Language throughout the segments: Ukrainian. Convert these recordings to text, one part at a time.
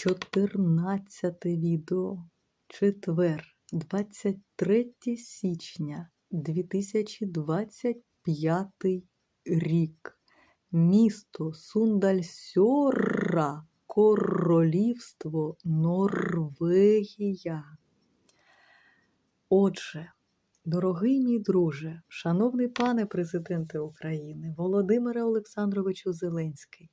14 відео. Четвер, 23 січня 2025 рік. Місто Сундальсьорра, Королівство Норвегія. Отже, дорогий мій друже, шановний пане президенте України, Володимире Олександровичу Зеленський.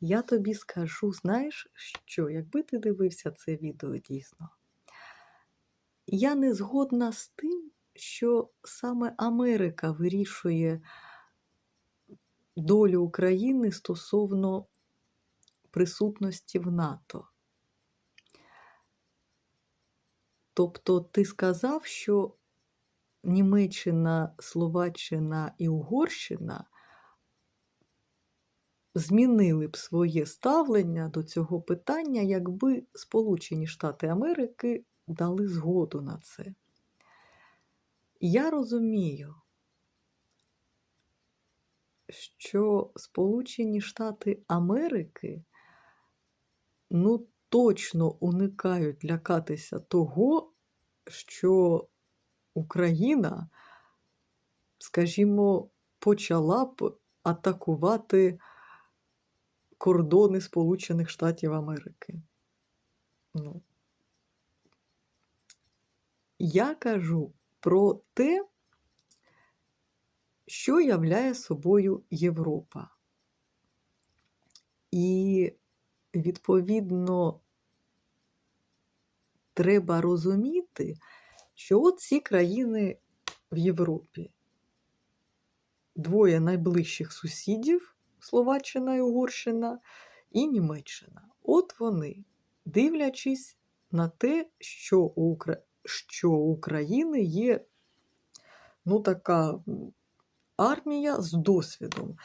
Я тобі скажу, знаєш що, якби ти дивився це відео дійсно, я не згодна з тим, що саме Америка вирішує долю України стосовно присутності в НАТО. Тобто ти сказав, що Німеччина, Словаччина і Угорщина змінили б своє ставлення до цього питання, якби Сполучені Штати Америки дали згоду на це. Я розумію, що Сполучені Штати Америки ну точно уникають лякатися того, що Україна, скажімо, почала б атакувати кордони Сполучених Штатів Америки. Ну. Я кажу про те, що являє собою Європа. І, відповідно, треба розуміти, що от ці країни в Європі, двоє найближчих сусідів Словаччина і Угорщина і Німеччина. От вони, дивлячись на те, що у, Укра... що України є ну, така армія з досвідом.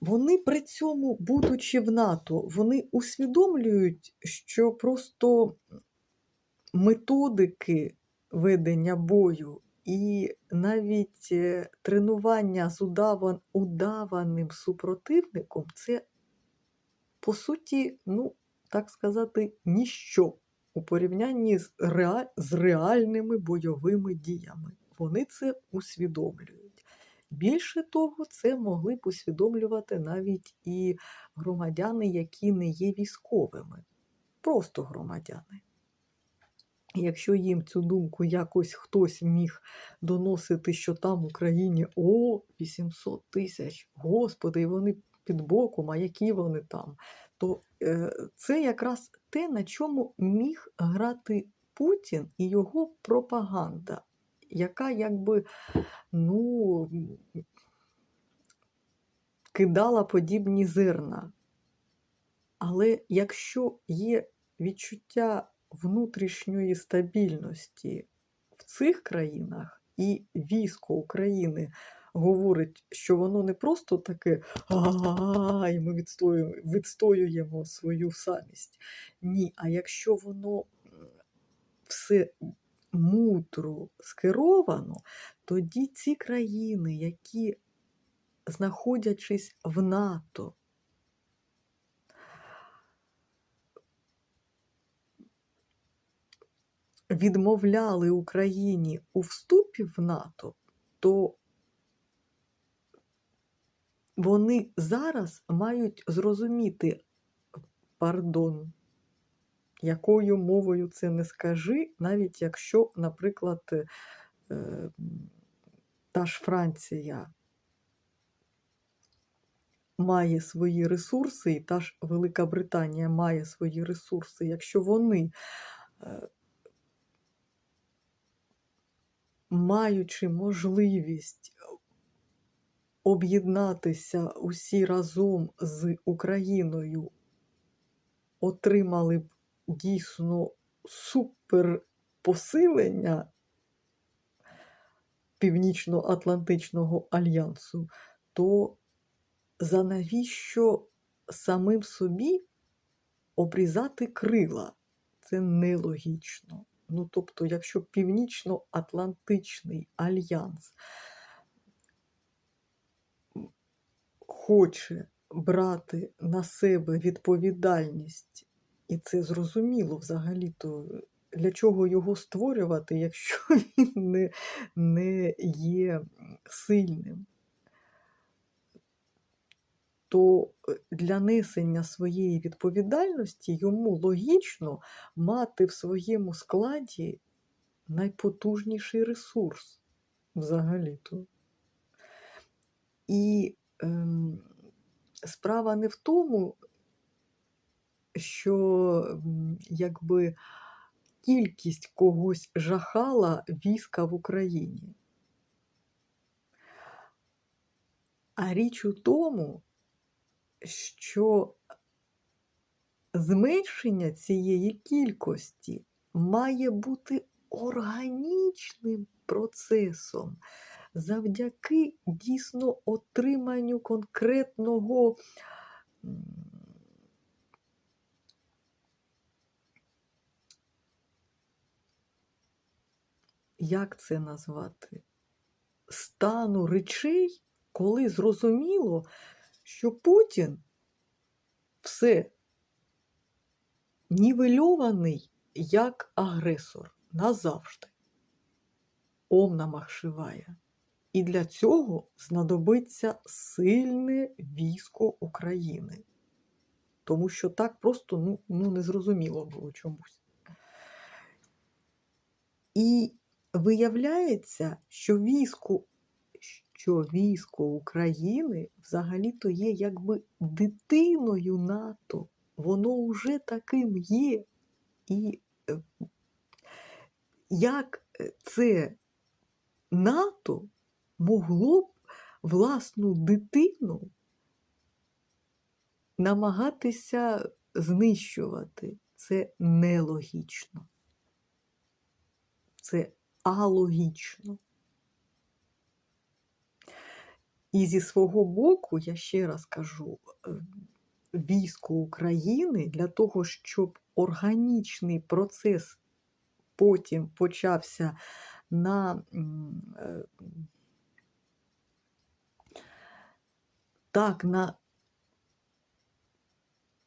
Вони при цьому, будучи в НАТО, вони усвідомлюють, що просто методики ведення бою і навіть е, тренування з удаван, удаваним супротивником це, по суті, ну, так сказати, ніщо у порівнянні з, реаль... з реальними бойовими діями. Вони це усвідомлюють. Більше того, це могли б усвідомлювати навіть і громадяни, які не є військовими, просто громадяни. Якщо їм цю думку якось хтось міг доносити, що там в Україні о 800 тисяч, господи, і вони під боком, а які вони там, то е, це якраз те, на чому міг грати Путін і його пропаганда, яка якби ну, кидала подібні зерна. Але якщо є відчуття внутрішньої стабільності в цих країнах, і військо України говорить, що воно не просто таке а і ми відстоюємо, відстоюємо свою самість. Ні, а якщо воно все мудро скеровано, тоді ці країни, які, знаходячись в НАТО, відмовляли Україні у вступі в НАТО, то вони зараз мають зрозуміти, пардон, якою мовою це не скажи, навіть якщо, наприклад, е, та ж Франція має свої ресурси, і та ж Велика Британія має свої ресурси, якщо вони маючи можливість об'єднатися усі разом з Україною, отримали б дійсно суперпосилення Північно-Атлантичного альянсу, то за навіщо самим собі обрізати крила? Це нелогічно. Ну, тобто, якщо Північно-Атлантичний альянс хоче брати на себе відповідальність І це зрозуміло взагалі-то, для чого його створювати, якщо він не, не є сильним. То е, для несення своєї відповідальності йому логічно мати в своєму складі найпотужніший ресурс взагалі-то. І ем, справа не в тому, що якби кількість когось жахала війська в Україні. А річ у тому, що зменшення цієї кількості має бути органічним процесом завдяки дійсно отриманню конкретного як це назвати? Стану речей, коли зрозуміло, що Путін все нівельований як агресор назавжди. Ом намах шиває. І для цього знадобиться сильне військо України. Тому що так просто ну, ну, незрозуміло було чомусь. І виявляється, що військо, що військо України взагалі-то є якби дитиною НАТО. Воно вже таким є. І е, як е, це НАТО могло б власну дитину намагатися знищувати? Це нелогічно. Це алогічно. І зі свого боку, я ще раз кажу, е, військо України для того, щоб органічний процес потім почався на е, так, на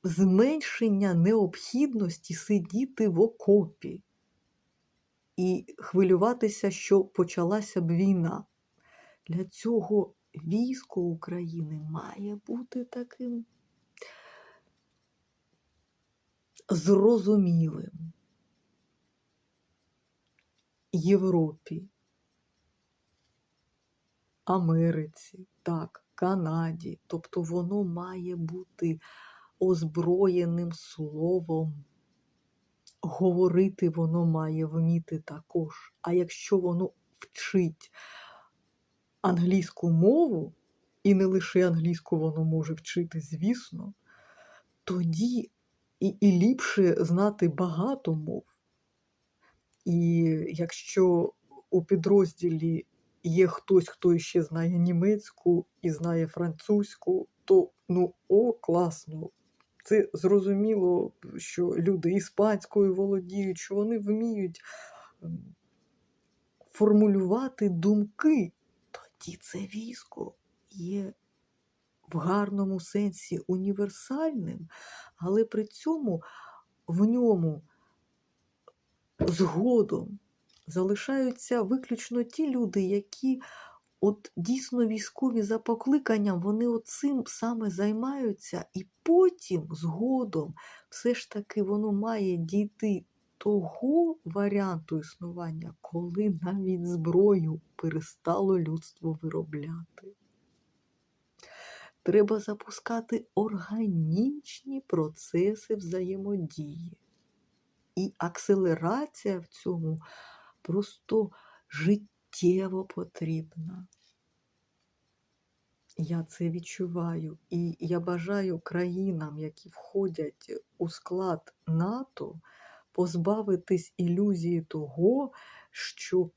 зменшення необхідності сидіти в окопі і хвилюватися, що почалася б війна. Для цього військо України має бути таким зрозумілим Європі, Америці, так, Канаді. Тобто воно має бути озброєним словом. Говорити воно має вміти також. А якщо воно вчить англійську мову, і не лише англійську воно може вчити, звісно, тоді і, і ліпше знати багато мов. І якщо у підрозділі є хтось, хто ще знає німецьку і знає французьку, то ну о, класно. Це зрозуміло, що люди іспанською володіють, що вони вміють ем, формулювати думки. Тоді це військо є в гарному сенсі універсальним, але при цьому в ньому згодом залишаються виключно ті люди, які от дійсно військові за покликанням, вони цим саме займаються, і потім згодом все ж таки воно має дійти того варіанту існування, коли навіть зброю перестало людство виробляти. Треба запускати органічні процеси взаємодії. І акселерація в цьому просто життєво потрібна. Я це відчуваю. І я бажаю країнам, які входять у склад НАТО, позбавитись ілюзії того, що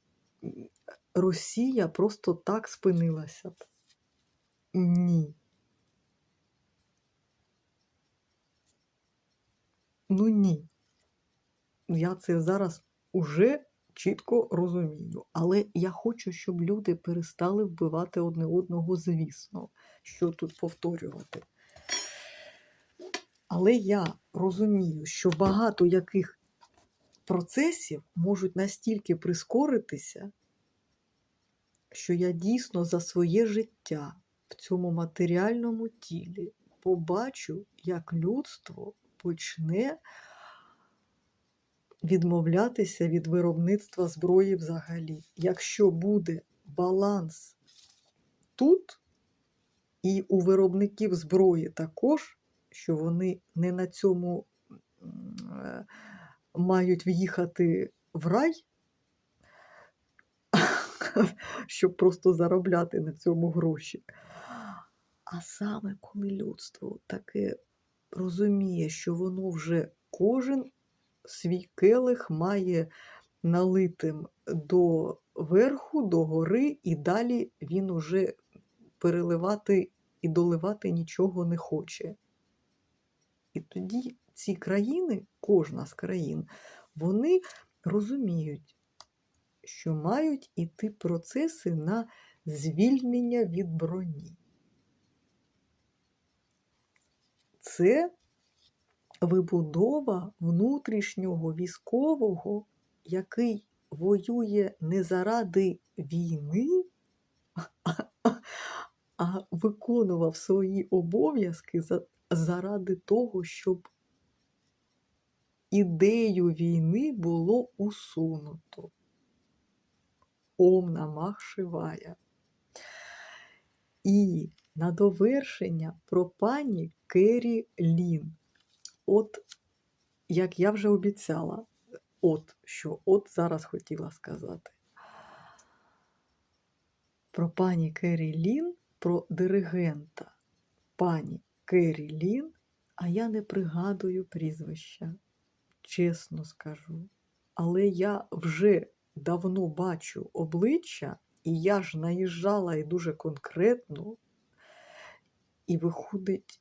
Росія просто так спинилася б. Ні. Ну ні. Я це зараз уже чітко розумію. Але я хочу, щоб люди перестали вбивати одне одного, звісно. Що тут повторювати? Але я розумію, що багато яких процесів можуть настільки прискоритися, що я дійсно за своє життя в цьому матеріальному тілі побачу, як людство почне відмовлятися від виробництва зброї взагалі. Якщо буде баланс тут і у виробників зброї також, що вони не на цьому е, мають в'їхати в рай, щоб просто заробляти на цьому гроші. А саме коли людство таке розуміє, що воно вже кожен свій келих має налитим до верху, до гори, і далі він уже переливати і доливати нічого не хоче. І тоді ці країни, кожна з країн, вони розуміють, що мають іти процеси на звільнення від броні. Це вибудова внутрішнього військового, який воює не заради війни, а виконував свої обов'язки заради того, щоб ідею війни було усунуто. Ом намах шивая. І на довершення про пані Кері Лін. От, як я вже обіцяла, от що от зараз хотіла сказати. Про пані Кері Лін, про диригента пані Кері Лін, а я не пригадую прізвища, чесно скажу. Але я вже давно бачу обличчя, і я ж наїжджала і дуже конкретно, і виходить,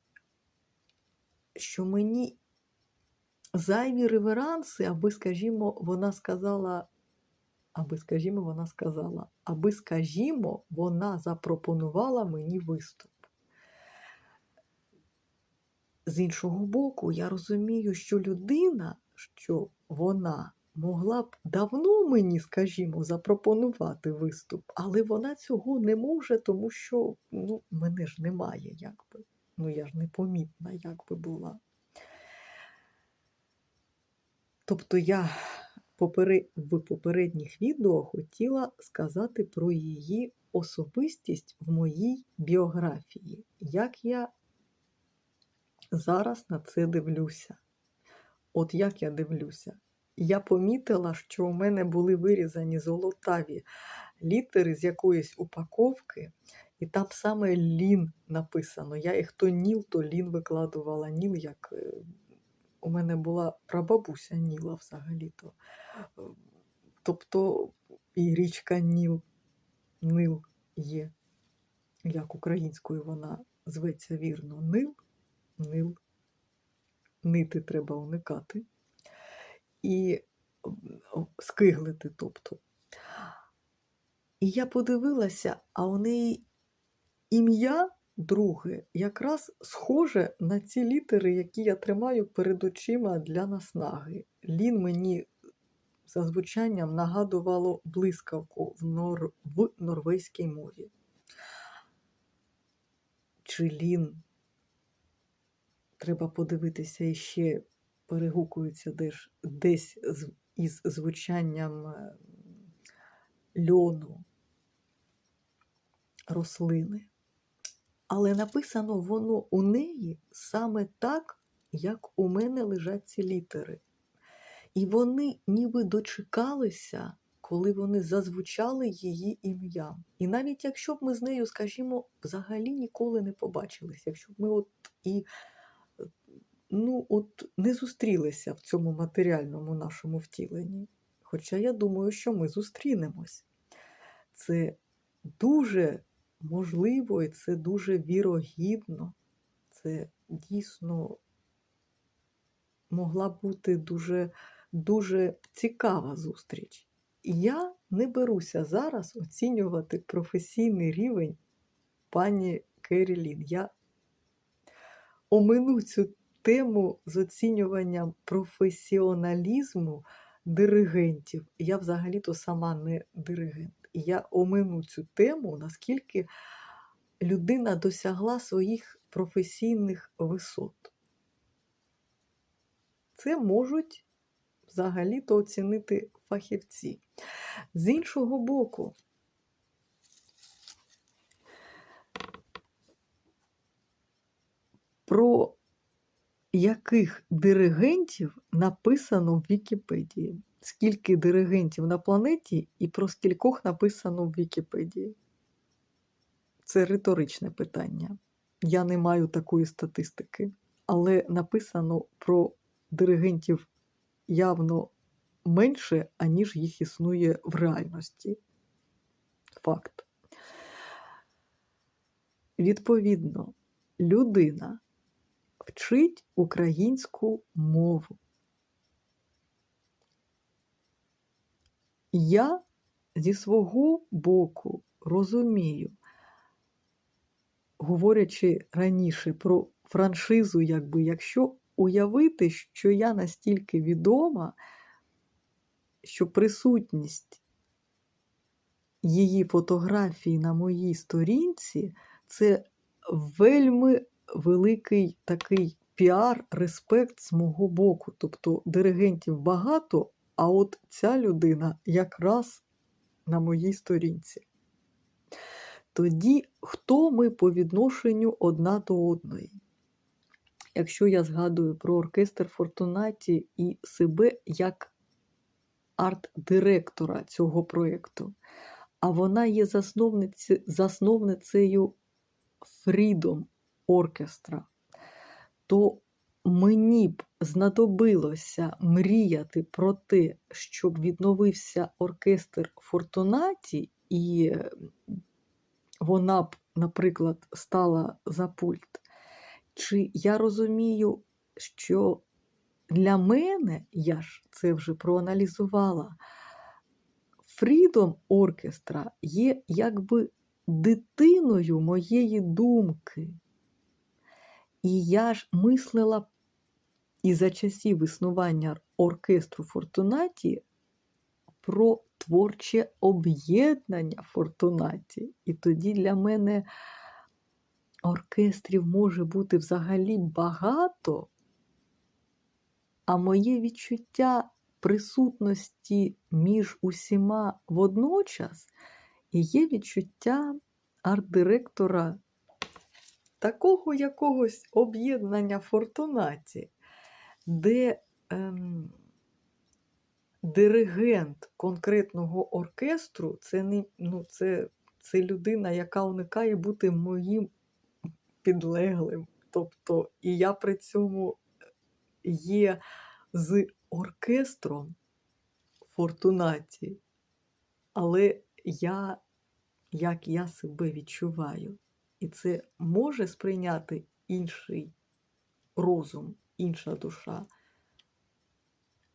що мені зайві реверанси, аби, скажімо, вона сказала, аби, скажімо, вона сказала, аби, скажімо, вона запропонувала мені виступ. З іншого боку, я розумію, що людина, що вона могла б давно мені, скажімо, запропонувати виступ, але вона цього не може, тому що ну, мене ж немає, якби. Ну, я ж непомітна, якби була. Тобто я в попередніх відео хотіла сказати про її особистість в моїй біографії, як я зараз на це дивлюся. От як я дивлюся. Я помітила, що у мене були вирізані золотаві літери з якоїсь упаковки, і там саме Лін написано. Я їх то Ніл, то Лін викладувала. Ніл, як е, у мене була прабабуся Ніла взагалі-то. Е, Тобто і річка Ніл, Нил є. Як українською вона зветься вірно. Нил, Нил. Нити треба уникати. І скиглити, тобто. І я подивилася, а у неї ім'я друге якраз схоже на ці літери, які я тримаю перед очима для наснаги. Лін мені за звучанням нагадувало блискавку в, нор... в норвезькій мові. Чи Лін, треба подивитися іще, перегукується десь, десь із звучанням е, льону, рослини. Але написано воно у неї саме так, як у мене лежать ці літери. І вони ніби дочекалися, коли вони зазвучали її ім'ям. І навіть якщо б ми з нею, скажімо, взагалі ніколи не побачилися, якщо б ми от і ну, от не зустрілися в цьому матеріальному нашому втіленні. Хоча я думаю, що ми зустрінемось. Це дуже можливо і це дуже вірогідно. Це дійсно могла бути дуже, дуже цікава зустріч. І я не беруся зараз оцінювати професійний рівень пані Керрі Лін. Я омину цю тему з оцінюванням професіоналізму диригентів. Я взагалі-то сама не диригент. І я омину цю тему, наскільки людина досягла своїх професійних висот. Це можуть взагалі-то оцінити фахівці. З іншого боку, про яких диригентів написано в Вікіпедії? Скільки диригентів на планеті і про скількох написано в Вікіпедії? Це риторичне питання. Я не маю такої статистики, але написано про диригентів явно менше, аніж їх існує в реальності. Факт. Відповідно, людина вчить українську мову. Я зі свого боку розумію, говорячи раніше про франшизу, якби якщо уявити, що я настільки відома, що присутність її фотографії на моїй сторінці це вельми великий такий піар, респект з мого боку. Тобто диригентів багато, а от ця людина якраз на моїй сторінці. Тоді хто ми по відношенню одна до одної? Якщо я згадую про оркестр Фортунаті і себе як арт-директора цього проєкту, а вона є засновницею Freedom оркестра, то мені б знадобилося мріяти про те, щоб відновився оркестр Фортунаті, і вона б, наприклад, стала за пульт. Чи я розумію, що для мене, я ж це вже проаналізувала, Фрідом оркестра є якби дитиною моєї думки. І я ж мислила і за часів існування оркестру Фортунаті про творче об'єднання Фортунаті. І тоді для мене оркестрів може бути взагалі багато, а моє відчуття присутності між усіма водночас і є відчуття арт-директора такого якогось об'єднання Фортунаті, де ем, диригент конкретного оркестру це не ну, це, це людина, яка уникає бути моїм підлеглим. Тобто, і я при цьому є з оркестром Фортунаті, але я, як я себе відчуваю, і це може сприйняти інший розум, інша душа.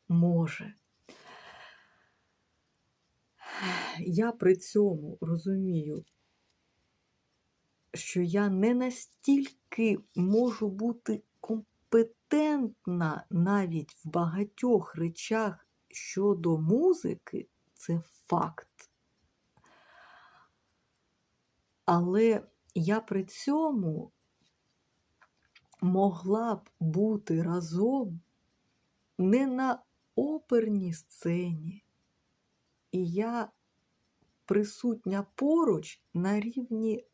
Може. Я при цьому розумію, що я не настільки можу бути компетентна навіть в багатьох речах щодо музики, це факт. Але я при цьому могла б бути разом не на оперній сцені, і я присутня поруч на рівні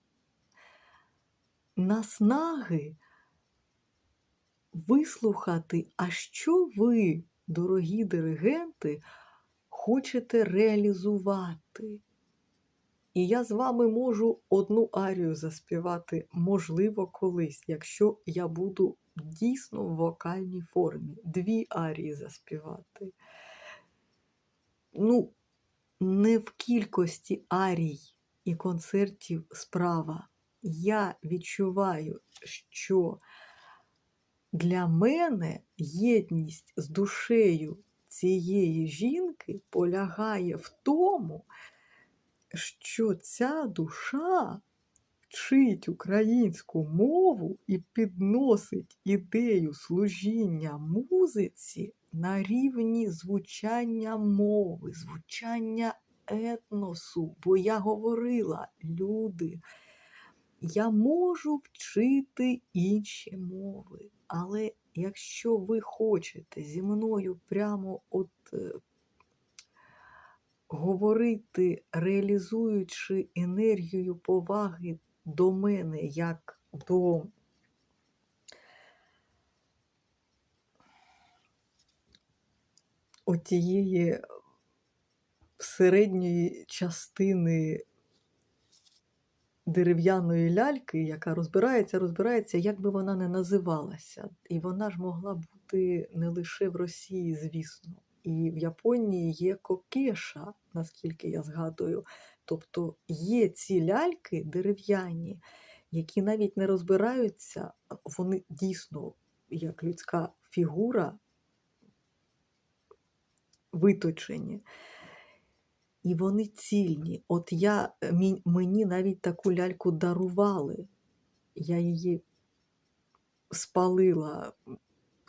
наснаги вислухати, а що ви, дорогі диригенти, хочете реалізувати. І я з вами можу одну арію заспівати, можливо, колись, якщо я буду дійсно в вокальній формі, дві арії заспівати. Ну, не в кількості арій і концертів справа. Я відчуваю, що для мене єдність з душею цієї жінки полягає в тому, що ця душа вчить українську мову і підносить ідею служіння музиці на рівні звучання мови, звучання етносу. Бо я говорила, люди, я можу вчити інші мови, але якщо ви хочете зі мною прямо от е, говорити, реалізуючи енергію поваги до мене як до отієї середньої частини дерев'яної ляльки, яка розбирається, розбирається, як би вона не називалася. І вона ж могла бути не лише в Росії, звісно. І в Японії є кокеша, наскільки я згадую. Тобто є ці ляльки дерев'яні, які навіть не розбираються, вони дійсно, як людська фігура, виточені. І вони цільні. От я, мені навіть таку ляльку дарували. Я її спалила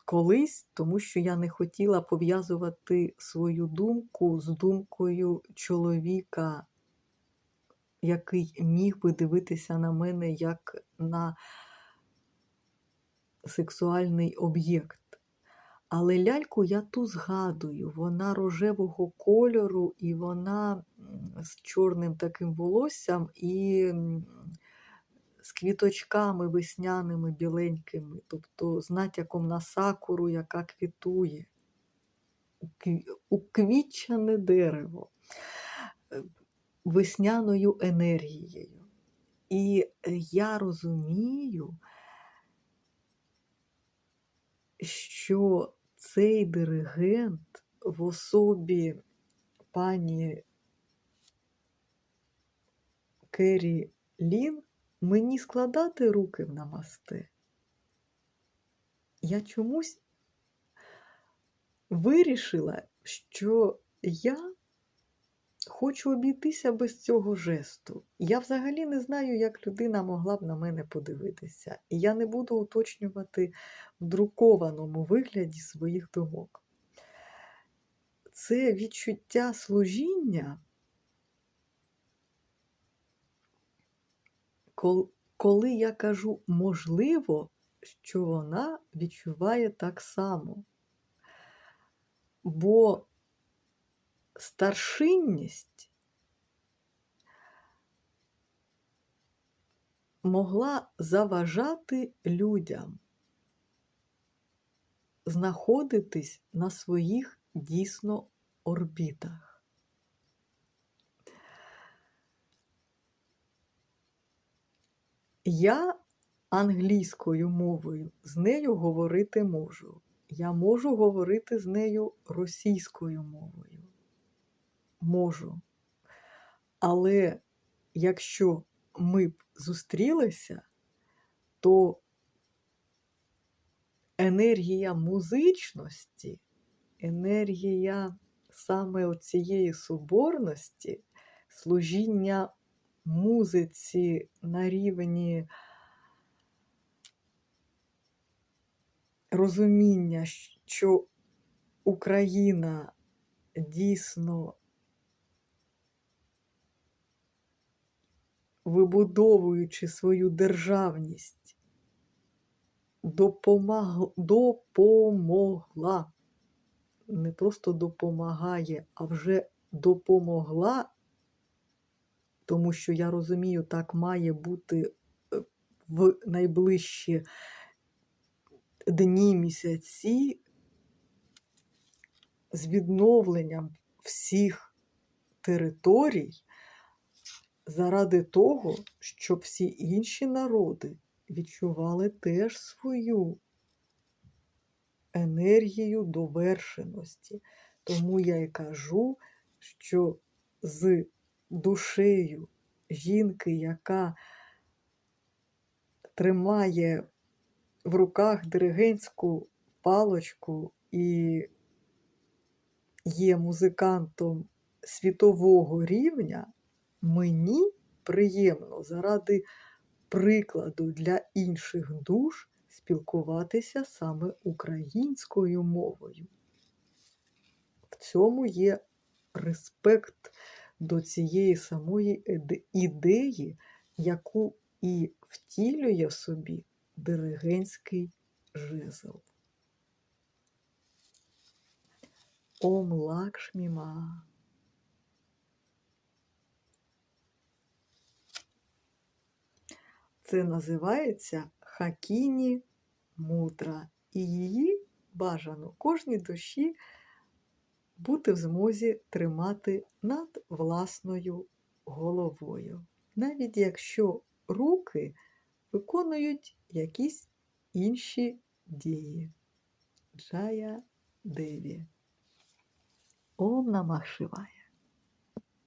колись, тому що я не хотіла пов'язувати свою думку з думкою чоловіка, який міг би дивитися на мене як на сексуальний об'єкт. Але ляльку я ту згадую, вона рожевого кольору, і вона з чорним таким волоссям і з квіточками весняними біленькими, тобто з натяком на сакуру, яка квітує. Кві- Уквітчене дерево е, весняною енергією. І е, я розумію, що цей диригент в особі пані Керрі Лін мені складати руки в намасте. Я чомусь вирішила, що я хочу обійтися без цього жесту. Я взагалі не знаю, як людина могла б на мене подивитися. І я не буду уточнювати в друкованому вигляді своїх думок. Це відчуття служіння, коли я кажу можливо, що вона відчуває так само. Бо старшинність могла заважати людям знаходитись на своїх дійсно орбітах. Я англійською мовою з нею говорити можу. Я можу говорити з нею російською мовою. Можу. Але якщо ми б зустрілися, то енергія музичності, енергія саме цієї соборності, служіння музиці на рівні розуміння, що Україна дійсно вибудовуючи свою державність, допомаг... допомогла, не просто допомагає, а вже допомогла, тому що я розумію, так має бути е, в найближчі дні, місяці з відновленням всіх територій заради того, щоб всі інші народи відчували теж свою енергію довершеності. Тому я й кажу, що з душею жінки, яка тримає в руках диригентську палочку і є музикантом світового рівня, мені приємно заради прикладу для інших душ спілкуватися саме українською мовою. В цьому є респект до цієї самої ідеї, яку і втілює собі диригентський жезл. Ом Лакшміма. Це називається Хакіні мудра. І її бажано кожній душі бути в змозі тримати над власною головою, навіть якщо руки виконують якісь інші дії. Джая Деві. Ом Намах.